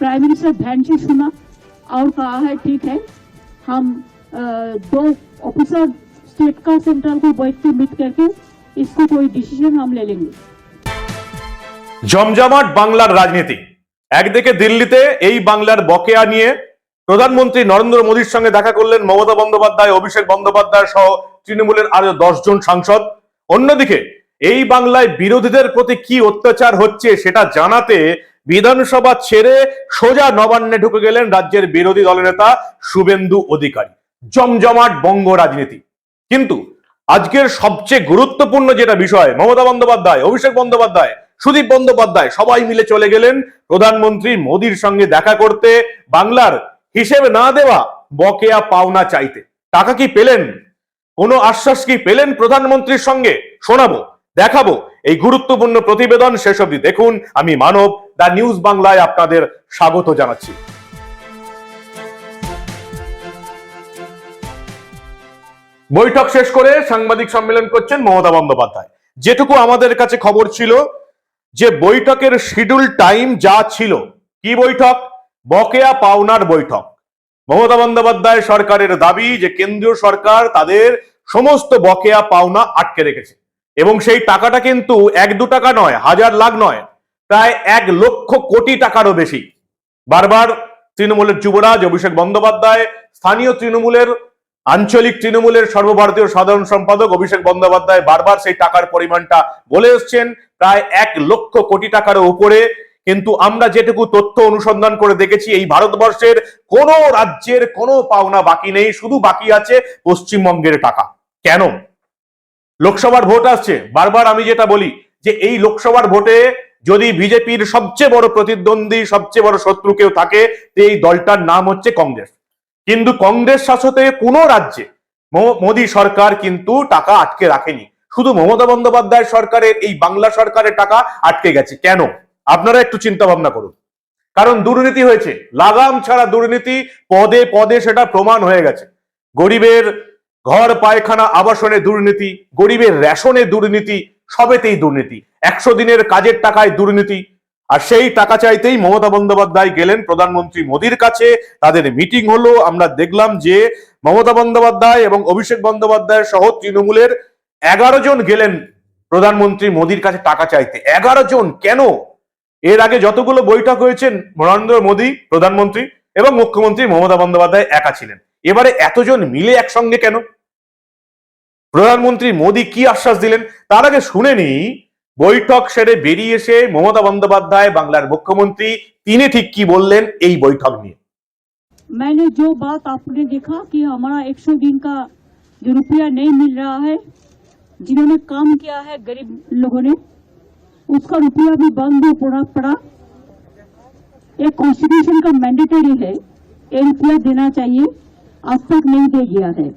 Prime minister ध्यान से सुना और कहा है ठीक है हम अ, दो ऑफिसर स्टेट का सेंट्रल को बैठ के मीट करके इसको कोई डिसीजन हम ले लेंगे জমজমাট বাংলার রাজনীতি একদিকে দিল্লিতে এই বাংলার বকেয়া নিয়ে প্রধানমন্ত্রী নরেন্দ্র মোদীর সঙ্গে দেখা করলেন মমতা বন্দ্যোপাধ্যায় অভিষেক বন্দ্যোপাধ্যায় সহ তৃণমূলের আরো জন সাংসদ অন্যদিকে এই বাংলায় বিরোধীদের প্রতি কি অত্যাচার হচ্ছে সেটা জানাতে বিধানসভা ছেড়ে সোজা নবান্নে ঢুকে গেলেন রাজ্যের বিরোধী দলনেতা শুভেন্দু অধিকারী। জমজমাট বঙ্গ রাজনীতি। কিন্তু আজকের সবচেয়ে গুরুত্বপূর্ণ যেটা বিষয়, মমতা বন্দ্যোপাধ্যায়, অভিষেক বন্দ্যোপাধ্যায়, সুদীপ বন্দ্যোপাধ্যায়, সবাই মিলে চলে গেলেন প্রধানমন্ত্রী মোদীর সঙ্গে দেখা করতে। বাংলার হিসেবে না দেওয়া বকেয়া পাওনা চাইতে। টাকা কি পেলেন? কোনো আশ্বাস কি পেলেন প্রধানমন্ত্রীর সঙ্গে? শোনাবো। দেখাবো এই গুরুত্বপূর্ণ প্রতিবেদন শেষ অবধি দেখুন। আমি মানব, দা নিউজ বাংলায় আপনাদের স্বাগত জানাচ্ছি। বৈঠক শেষ করে সাংবাদিক সম্মেলন করছেন মমতা বন্দ্যোপাধ্যায়। যেটুকু আমাদের কাছে খবর ছিল, যে বৈঠকের শিডিউল টাইম যা ছিল, কি বৈঠক? বকেয়া পাওনার বৈঠক। মমতা বন্দ্যোপাধ্যায় সরকারের দাবি যে কেন্দ্রীয় সরকার তাদের সমস্ত বকেয়া পাওনা আটকে রেখেছে। এবং সেই টাকাটা কিন্তু এক দু টাকা নয়, হাজার লাখ নয়, প্রায় এক লক্ষ কোটি টাকারও বেশি। বারবার তৃণমূলের যুবরাজ, অভিষেক বন্দ্যোপাধ্যায়, স্থানীয় তৃণমূলের, আঞ্চলিক তৃণমূলের সর্বভারতীয় সাধারণ সম্পাদক অভিষেক বন্দ্যোপাধ্যায় বারবার সেই টাকার পরিমাণটা বলে এসছেন, প্রায় এক লক্ষ কোটি টাকার উপরে। কিন্তু আমরা যেটুকু তথ্য অনুসন্ধান করে দেখেছি, এই ভারতবর্ষের কোনো রাজ্যের কোনো পাওনা বাকি নেই, শুধু বাকি আছে পশ্চিমবঙ্গের টাকা। কেন? লোকসভার ভোট আসছে। বারবার আমি যেটা বলি যে এই লোকসভার ভোটে যদি বিজেপির সবচেয়ে বড় প্রতিদ্বন্দ্বী, সবচেয়ে বড় শত্রু কেউ থাকে এই দলটার নাম হচ্ছে কংগ্রেস। কিন্তু কংগ্রেস শাসতে কোনো রাজ্যে মোদী সরকার কিন্তু টাকা আটকে রাখেনি। শুধু মমতা বন্দ্যোপাধ্যায় সরকারের, এই বাংলা সরকারের টাকা আটকে গেছে। কেন? আপনারা একটু চিন্তা ভাবনা করুন। কারণ দুর্নীতি হয়েছে। লাগাম ছাড়া দুর্নীতি পদে পদে সেটা প্রমাণ হয়ে গেছে। গরিবের ঘর, পায়খানা, আবাসনে দুর্নীতি, গরিবের রেশনে দুর্নীতি, সবেতেই দুর্নীতি। একশো দিনের কাজের টাকায় দুর্নীতি। আর সেই টাকা চাইতেই মমতা বন্দ্যোপাধ্যায় গেলেন প্রধানমন্ত্রী মোদীর কাছে। তাদের মিটিং হলো, আমরা দেখলাম যে মমতা বন্দ্যোপাধ্যায় এবং অভিষেক বন্দ্যোপাধ্যায় সহ তৃণমূলের এগারো জন গেলেন প্রধানমন্ত্রী মোদীর কাছে টাকা চাইতে। এগারো জন কেন? এর আগে যতগুলো বৈঠক হয়েছেন নরেন্দ্র মোদী প্রধানমন্ত্রী এবং মুখ্যমন্ত্রী মমতা বন্দ্যোপাধ্যায় একা ছিলেন। এবারে এতজন মিলে একসঙ্গে কেন প্রধানমন্ত্রী মোদী কি আশ্বাস দিলেন তার আগে শুনে নি বৈঠক সেরে বেরিয়ে এসে মমতা বন্দ্যোপাধ্যায় বাংলার মুখ্যমন্ত্রী তিনি ঠিক কি বললেন এই বৈঠক নিয়ে मैंने जो बात आपने देखा कि हमारा 100 दिन का जो रुपया नहीं मिल रहा है जिन्होंने काम किया है गरीब लोगों ने उसका रुपया भी बंद हो पड़ा पड़ा एक कॉन्स्टिट्यूशन का मैंडेटरी है ये रुपया देना चाहिए आज तक नहीं दे गया है।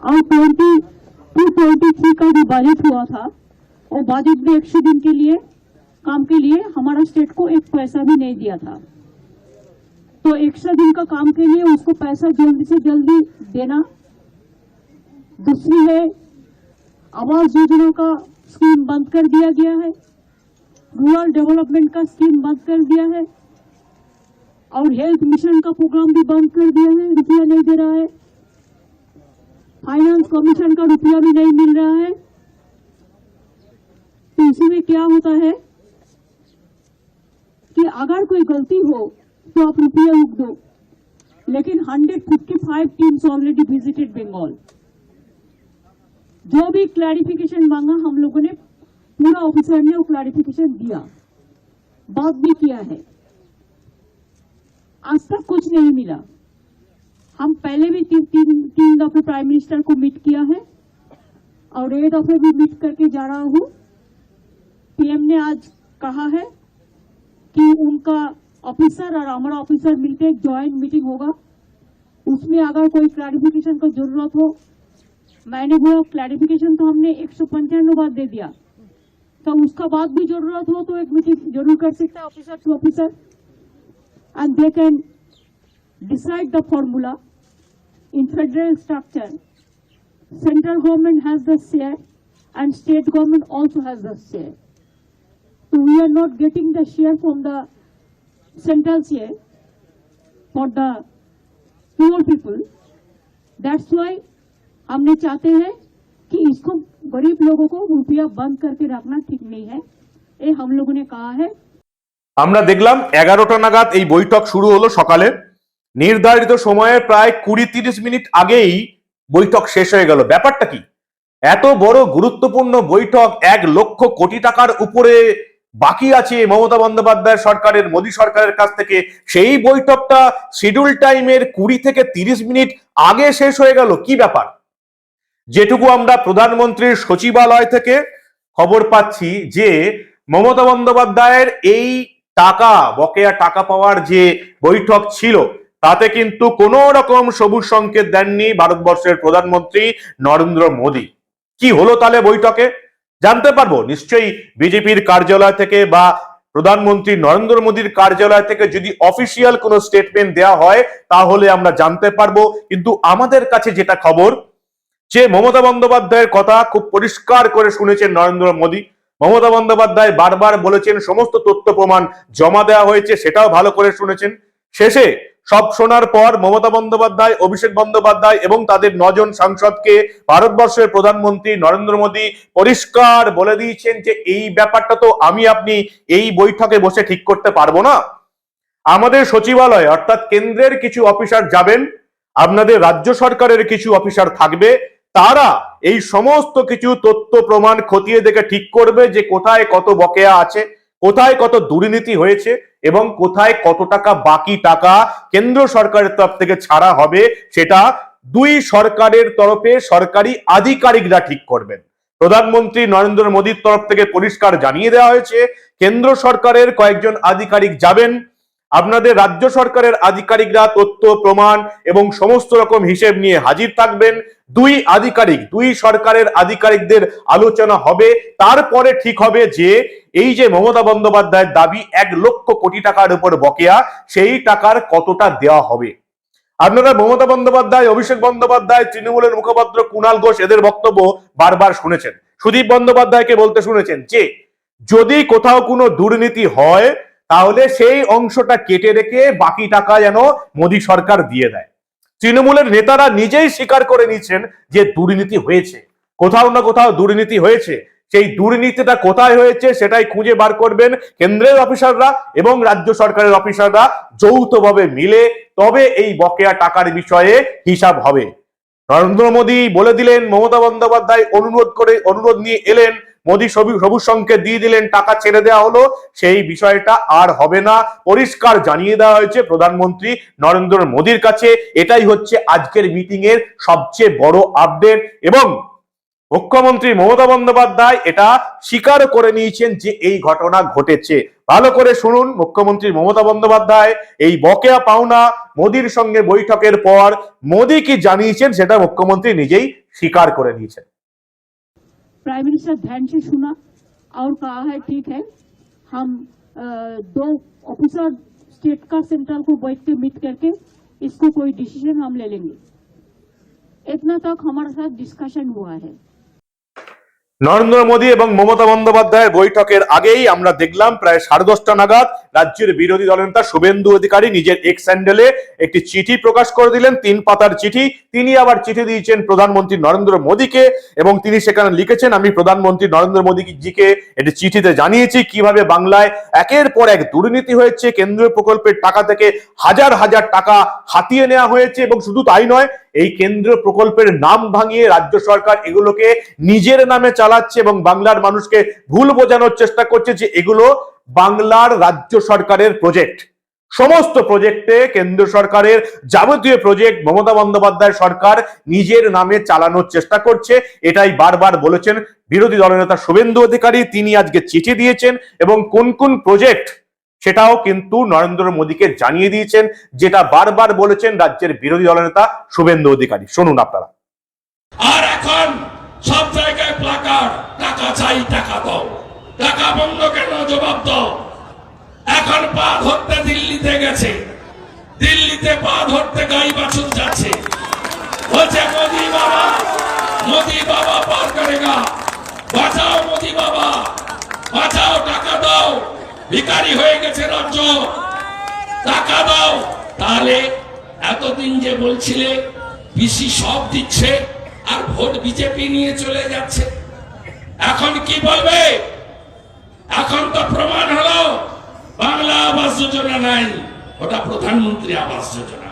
और ट्वेंटी टू ट्वेंटी थ्री का जो बजट हुआ था वो बजट भी एक दिन के लिए, काम के लिए हमारा स्टेट को एक पैसा भी नहीं दिया था। तो एक सौ दिन का काम के लिए उसको पैसा जल्दी से जल्दी देना। दूसरी है, आवास योजना का स्कीम बंद कर दिया गया है। रूरल डेवलपमेंट का स्कीम बंद कर दिया है। और हेल्थ मिशन का प्रोग्राम भी बंद कर दिया है, रुपया नहीं दे रहा है। फाइनेंस कमीशन का रुपया भी नहीं मिल रहा है। तो इसी में क्या होता है कि अगर कोई गलती हो तो आप रुपया रोक दो। लेकिन 155 टीम्स ऑलरेडी विजिटेड बंगाल जो भी क्लैरिफिकेशन मांगा, हम लोगों ने पूरा ऑफिसर ने वो क्लैरिफिकेशन दिया। बात भी किया है। आज तक कुछ नहीं मिला। हम पहले भी तीन तीन तीन दफे प्राइम मिनिस्टर को मीट किया है और एक दफे भी मीट करके जा रहा हूँ। पीएम ने आज कहा है कि उनका ऑफिसर और हमारा ऑफिसर मिलकर एक ज्वाइंट मीटिंग होगा। उसमें अगर कोई क्लैरिफिकेशन का ज़रूरत हो, मैंने बोला क्लैरिफिकेशन तो हमने एक सौ पंचानवे बार दे दिया। तो उसका बाद भी ज़रूरत हो तो एक मीटिंग ज़रूर कर सकता है officer to officer and they can decide the formula in federal structure central government has the share and state government also has the share so we are not getting the share from the central share for the poor people. That's why हमने चाहते हैं कि इसको गरीब लोगों को रुपया बंद करके रखना ठीक नहीं है ये हम लोगों ने कहा है আমরা দেখলাম এগারোটা নাগাদ এই বৈঠক শুরু হলো সকালে। নির্ধারিত সময়ে প্রায় কুড়ি তিরিশ মিনিট আগেই বৈঠক শেষ হয়ে গেল। ব্যাপারটা কি? এত বড় গুরুত্বপূর্ণ বৈঠক এক লক্ষ কোটি টাকার উপরে বাকি আছে মমতা বন্দ্যোপাধ্যায় সরকারের, মোদী সরকারের কাছ থেকে। সেই বৈঠকটা শিডিউল টাইমের কুড়ি থেকে তিরিশ মিনিট আগে শেষ হয়ে গেল। কি ব্যাপার? যেটুকু আমরা প্রধানমন্ত্রীর সচিবালয় থেকে খবর পাচ্ছি যে মমতা বন্দ্যোপাধ্যায়ের এই টাকা, বকেয়া টাকা পাওয়ার যে বৈঠক ছিল, তাতে কিন্তু কোনো রকম সবুজ সংকেত দেননি ভারতবর্ষের প্রধানমন্ত্রী নরেন্দ্র মোদী। কি হলো তাহলে বৈঠকে? জানতে পারব। নিশ্চয়ই বিজেপির কার্যালয় থেকে বা প্রধানমন্ত্রী নরেন্দ্র মোদীর কার্যালয় থেকে যদি অফিসিয়াল কোনো স্টেটমেন্ট দেওয়া হয়, তাহলে আমরা জানতে পারব। কিন্তু আমাদের কাছে যেটা খবর, যে মমতা বন্দ্যোপাধ্যায়ের কথা খুব পরিষ্কার করে শুনেছেন নরেন্দ্র মোদী। মমতা বন্দ্যোপাধ্যায় বারবার বলেছেন, সমস্ত তথ্য প্রমাণ জমা দেওয়া হয়েছে, সেটাও ভালো করে শুনেছেন। শেষে সব শোনার পর মমতা বন্দ্যোপাধ্যায়, অভিষেক বন্দ্যোপাধ্যায় এবং তাদের নজন সাংসদকে ভারতবর্ষের প্রধানমন্ত্রী নরেন্দ্র মোদী পরিষ্কার বলে দিয়েছেন যে, এই ব্যাপারটা তো আমি আপনি এই বৈঠকে বসে ঠিক করতে পারব না। আমাদের সচিবালয় অর্থাৎ কেন্দ্রের কিছু অফিসার যাবেন, আপনাদের রাজ্য সরকারের কিছু অফিসার থাকবে তারা এই সমস্ত কিছু তথ্য প্রমাণ খতিয়ে দেখে ঠিক করবে যে কোথায় কত বকেয়া আছে, কোথায় কত দুর্নীতি হয়েছে এবং কোথায় কত টাকা বাকি টাকা কেন্দ্র সরকারের তরফ থেকে ছাড়া হবে সেটা দুই সরকারের তরফে সরকারি আধিকারিকরা ঠিক করবেন। প্রধানমন্ত্রী নরেন্দ্র মোদীর তরফ থেকে পরিষ্কার জানিয়ে দেওয়া হয়েছে, কেন্দ্র সরকারের কয়েকজন আধিকারিক যাবেন আপনাদের রাজ্য সরকারের আধিকারিকরা তথ্য, প্রমাণ এবং সমস্ত রকম হিসেব নিয়ে হাজির থাকবেন। দুই আধিকারিক, দুই সরকারের আধিকারিকদের আলোচনা হবে। তারপরে ঠিক হবে যে, এই যে মমতা বন্দ্যোপাধ্যায়ের দাবি, এক লক্ষ কোটি টাকার উপর বকেয়া, সেই টাকার কতটা দেওয়া হবে? আপনারা মমতা বন্দ্যোপাধ্যায়, অভিষেক বন্দ্যোপাধ্যায়, তৃণমূলের মুখপাত্র কুণাল ঘোষ, এদের বক্তব্য বারবার শুনেছেন। সুদীপ বন্দ্যোপাধ্যায়কে বলতে শুনেছেন যে, যদি কোথাও কোনো দুর্নীতি হয় তাহলে সেই অংশটা কেটে রেখে বাকি টাকা যেন মোদী সরকার দিয়ে দেয়। তৃণমূলের নেতারা নিজেই স্বীকার করে নিচ্ছেন যে দুর্নীতি হয়েছে। কোথাও না কোথাও দুর্নীতি হয়েছে। সেই দুর্নীতিটা কোথায় হয়েছে সেটাই খুঁজে বার করবেন কেন্দ্রের অফিসাররা এবং রাজ্য সরকারের অফিসাররা যৌথভাবে মিলে। তবে এই বকেয়া টাকার বিষয়ে হিসাব হবে। নরেন্দ্র মোদী বলে দিলেন, মমতা বন্দ্যোপাধ্যায় অনুরোধ করে, অনুরোধ নিয়ে এলেন মোদী সবুজ সংকেত দিয়ে দিলেন, টাকা ছেড়ে দেওয়া হলো, সেই বিষয়টা আর হবে না। পরিষ্কার জানিয়ে দেওয়া হয়েছে প্রধানমন্ত্রী নরেন্দ্র মোদীর কাছে। এটাই হচ্ছে আজকের মিটিং এর সবচেয়ে বড় আপডেট এবং মুখ্যমন্ত্রী মমতা বন্দ্যোপাধ্যায় এটা স্বীকার করে নিয়েছেন যে এই ঘটনা ঘটেছে। ভালো করে শুনুন মুখ্যমন্ত্রী মমতা বন্দ্যোপাধ্যায়, এই বকেয়া পাওনা মোদির সঙ্গে বৈঠকের পর মোদী কি জানিয়েছেন সেটা মুখ্যমন্ত্রী নিজেই স্বীকার করে নিয়েছেন। प्राइम मिनिस्टर ध्यान से सुना और कहा है ठीक है हम अ, दो ऑफिसर स्टेट का सेंट्रल को बैठ के मीट करके इसको कोई डिसीजन हम ले लेंगे इतना तक हमारे साथ डिस्कशन हुआ है নরেন্দ্র মোদী এবং মমতা বন্দ্যোপাধ্যায়ের বৈঠকের আগেই আমরা দেখলাম প্রায় সাড়ে দশটা নাগাদ রাজ্যের বিরোধী দলনেতা শুভেন্দু অধিকারী নিজের এক্স স্যান্ডেলে একটি চিঠি প্রকাশ করে দিলেন, তিন পাতার চিঠি। তিনি আবার চিঠি দিয়েছেন প্রধানমন্ত্রী নরেন্দ্র মোদীকে এবং তিনি সেখানে লিখেছেন, আমি প্রধানমন্ত্রী নরেন্দ্র মোদীজিকে একটি চিঠিতে জানিয়েছি, কীভাবে বাংলায় একের পর এক দুর্নীতি হয়েছে, কেন্দ্রীয় প্রকল্পের টাকা থেকে হাজার হাজার টাকা হাতিয়ে নেওয়া হয়েছে এবং শুধু তাই নয়, এই কেন্দ্রীয় প্রকল্পের নাম ভাঙিয়ে রাজ্য সরকার এগুলোকে নিজের নামে চালাচ্ছে এবং বাংলার মানুষকে ভুল বোঝানোর চেষ্টা করছে যে এগুলো বাংলার রাজ্য সরকারের প্রজেক্ট সমস্ত প্রজেক্টে কেন্দ্র সরকারের যাবতীয় প্রজেক্ট মমতা বন্দ্যোপাধ্যায় সরকার নিজের নামে চালানোর চেষ্টা করছে। এটাই বারবার বলেছেন বিরোধী দলনেতা শুভেন্দু অধিকারী। তিনি আজকে চিঠি দিয়েছেন এবং কোন কোন প্রজেক্ট সেটাও কিন্তু নরেন্দ্র মোদীকে জানিয়ে দিয়েছেন, যেটা বারবার বলেছেন রাজ্যের বিরোধী দলনেতা শুভেন্দু অধিকারী। শুনুন আপনারা। আর এখন সব জায়গায় প্লাকার টাকা চাই, টাকা দাও। টাকা বন্ধ কেন? জবাব দাও। এখন পা ধরতে দিল্লিতে গেছে। দিল্লিতে পা ধরতে গাই বাছুর যাচ্ছে। বলছে, মোদি বাবা মোদি বাবা, পার করে গা বাঁচাও মোদি বাবা, বাঁচাও, টাকা দাও। ভিকারি হয়ে গেছে রাজ্য। টাকা দাও। তাহলে এতদিন যে বলছিলে পিসি সব দিচ্ছে আর ভোট বিজেপি নিয়ে চলে যাচ্ছে। এখন কি বলবে? এখন তো প্রমাণ হলো, বাংলা আবাস যোজনা নাই, ওটা প্রধানমন্ত্রী আবাস যোজনা।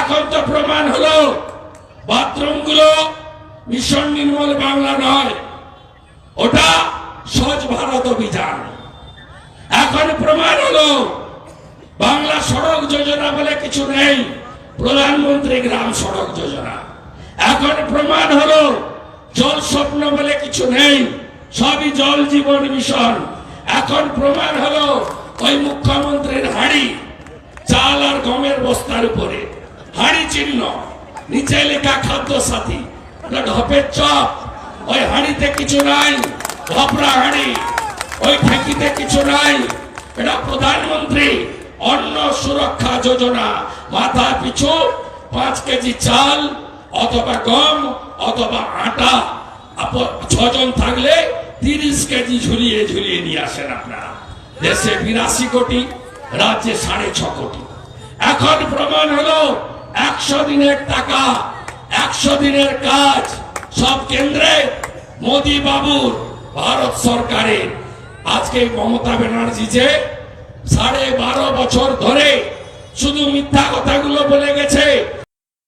এখন তো প্রমাণ হলো বাথরুমগুলো মিশন নির্মল বাংলা নয়, ওটা স্বচ্ছ ভারত অভিযান। এখন প্রমাণ হলো, বাংলা সড়ক যোজনা বলে কিছু নেই, প্রধানমন্ত্রী গ্রাম সড়ক যোজনা। এখন প্রমাণ হলো, জল স্বপ্ন বলে কিছু নেই সবই জল জীবন মিশন। এখন প্রমাণ হলো ওই মুখ্যমন্ত্রীর হাড়ি, চাল আর গমের বস্তার উপরে। হাড়ি চিহ্ন, নিচে লেখা খাদ্য সাথী। ঢপের চপ, ওই হাড়িতে কিছু নাই ধপরা হাড়ি। ওই ঠেকিতে কিছু নাই। এটা প্রধানমন্ত্রী অন্ন সুরক্ষা যোজনা। মাথা পিছু পাঁচ কেজি চাল, অথবা গম, অথবা আটা। ছজন থাকলে তিরিশ কেজি ঝুলিয়ে ঝুলিয়ে নিয়ে আসেন আপনারা। দেশে বিরাশি কোটি, রাজ্যে সাড়ে ছ কোটি। এখন প্রমাণ হলো, একশো দিনের টাকা, একশো দিনের কাজ, সব কেন্দ্রে মোদি বাবুর, ভারত সরকারের। আজকে মমতা ব্যানার্জি যে সাড়ে বারো বছর ধরে শুধু মিথ্যা কথাগুলো বলে গেছে।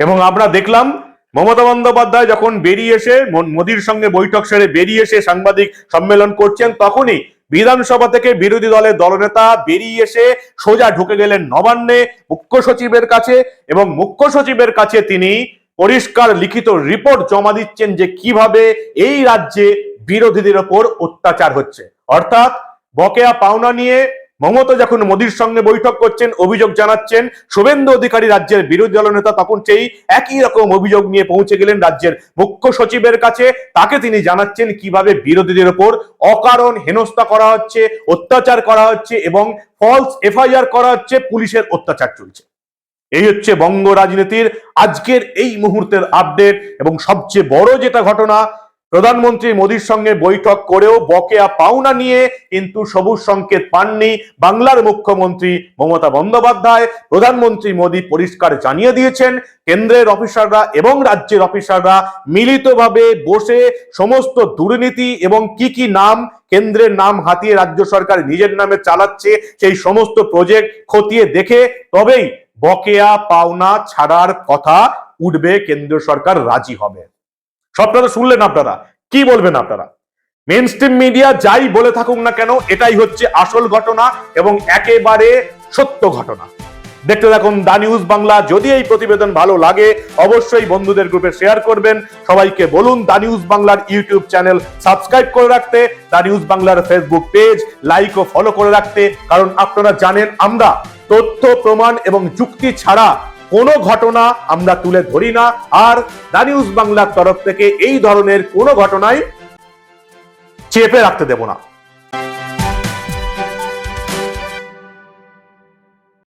এবং আমরা দেখলাম মমতা বন্দ্যোপাধ্যায় যখন বেরিয়ে এসে মোদির সঙ্গে বৈঠক সেরে বেরিয়ে এসে সাংবাদিক সম্মেলন করছেন, তখনই বিধানসভা থেকে বিরোধী দলের দলনেতা বেরিয়ে এসে সোজা ঢুকে গেলেন নবান্নে মুখ্য সচিবের কাছে এবং মুখ্য সচিবের কাছে তিনি পরিষ্কার লিখিত রিপোর্ট জমা দিচ্ছেন যে কীভাবে এই রাজ্যে বিরোধীদের ওপর অত্যাচার হচ্ছে। অর্থাৎ বকেয়া পাওনা নিয়ে মমতা যখন মোদির সঙ্গে বৈঠক করছেন, অভিযোগ জানাচ্ছেন, শুভেন্দু অধিকারী রাজ্যের বিরোধী দলনেতা তখন সেই একই রকম অভিযোগ নিয়ে পৌঁছে গেলেন রাজ্যের মুখ্য সচিবের কাছে। তাকে তিনি জানাচ্ছেন কীভাবে বিরোধীদের ওপর অকারণ হেনস্থা করা হচ্ছে, অত্যাচার করা হচ্ছে এবং ফলস এফআইআর করা হচ্ছে, পুলিশের অত্যাচার চলছে। এই হচ্ছে বঙ্গ রাজনীতির আজকের এই মুহূর্তের আপডেট এবং সবচেয়ে বড় যেটা ঘটনা প্রধানমন্ত্রী মোদীর সঙ্গে বৈঠক করেও বকেয়া পাওনা নিয়ে কিন্তু সবুজ সংকেত পাননি বাংলার মুখ্যমন্ত্রী মমতা বন্দ্যোপাধ্যায়। প্রধানমন্ত্রী মোদী পরিষ্কার জানিয়ে দিয়েছেন, কেন্দ্রের অফিসাররা এবং রাজ্যের অফিসাররা মিলিতভাবে বসে সমস্ত দুর্নীতি এবং কি কি নাম কেন্দ্রের নাম হাতিয়ে রাজ্য সরকার নিজের নামে চালাচ্ছে, সেই সমস্ত প্রজেক্ট খতিয়ে দেখে তবেই বকেয়া পাওনা ছাড়ার কথা উঠবে, কেন্দ্র সরকার রাজি হবে। সবটা তো শুনলেন আপনারা। কি বলবেন আপনারা? মেন স্ট্রিম মিডিয়া যাই বলে থাকুক না কেন, এটাই হচ্ছে আসল ঘটনা এবং একেবারে সত্য ঘটনা। দেখতে থাকুন দা নিউজ বাংলা। যদি এই প্রতিবেদন ভালো লাগে, অবশ্যই বন্ধুদের গ্রুপে শেয়ার করবেন। সবাইকে বলুন দা নিউজ বাংলার ইউটিউব চ্যানেল সাবস্ক্রাইব করে রাখতে, দা নিউজ বাংলার ফেসবুক পেজ লাইক ও ফলো করে রাখতে। কারণ আপনারা জানেন, আমরা তথ্য, প্রমাণ এবং যুক্তি ছাড়া কোনো ঘটনা আমরা তুলে ধরি না। আর দা নিউজ বাংলার তরফ থেকে এই ধরনের কোনো ঘটনায় চেপে রাখতে দেব না।